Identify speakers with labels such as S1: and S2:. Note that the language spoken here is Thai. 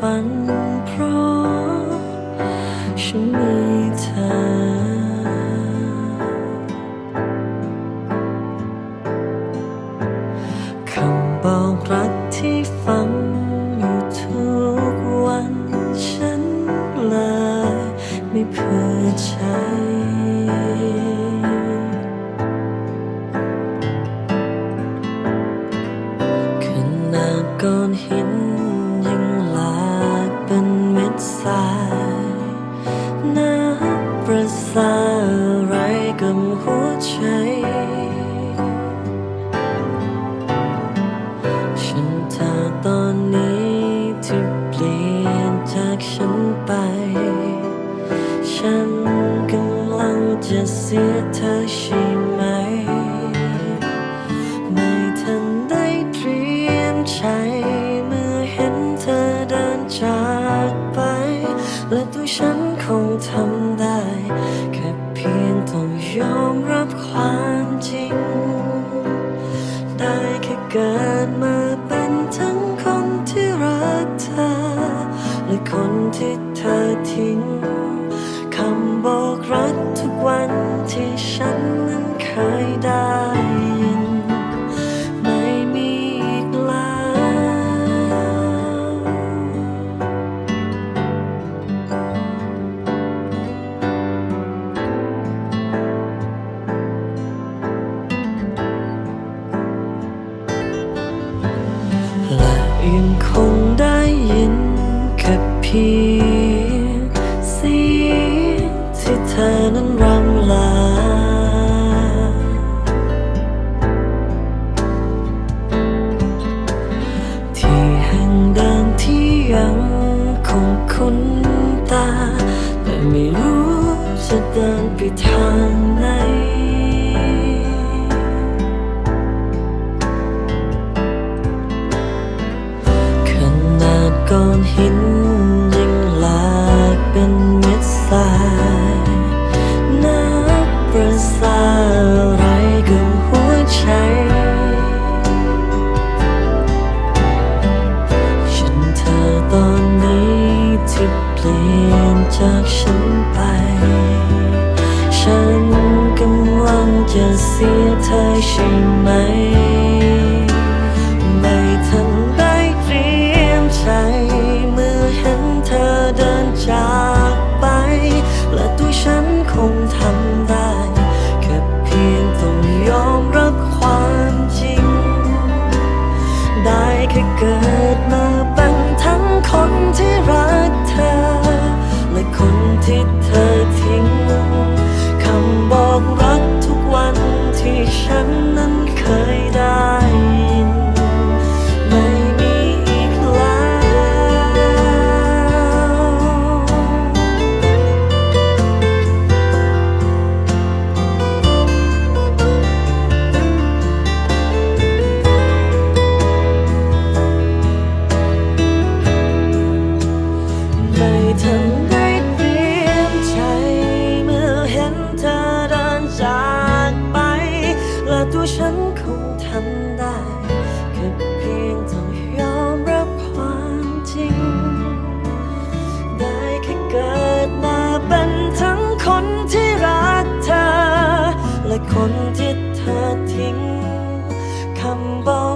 S1: ฝันเพราะฉันมี จะเสียเธอใช่ไหม ไม่ทันได้เตรียมใจเมื่อเห็นเธอเดินจากไป และตัวฉันคงทำได้ แค่เพียงต้องยอมรับความจริง ได้แค่เกิดมาเป็นทั้งคนที่รักเธอ และคนที่เธอทิ้ง ฉันนั้นเคยได้ยิน ไม่มีอีกแล้ว และยังคงได้ยินแค่เพียง ตา แต่ไม่รู้จะเดินไปทางไหนขนาดก้อนหิน จากฉันไป ฉันกำลังจะเสียเธอใช่ไหม ไม่ทันได้เตรียมใจ เมื่อเห็นเธอเดินจากไป และตัวฉันคงทำได้ แค่เพียงต้องยอมรับความจริง ได้แค่เกิดมาเป็นทั้งคนที่รักเธอ คนที่เธอ 看吧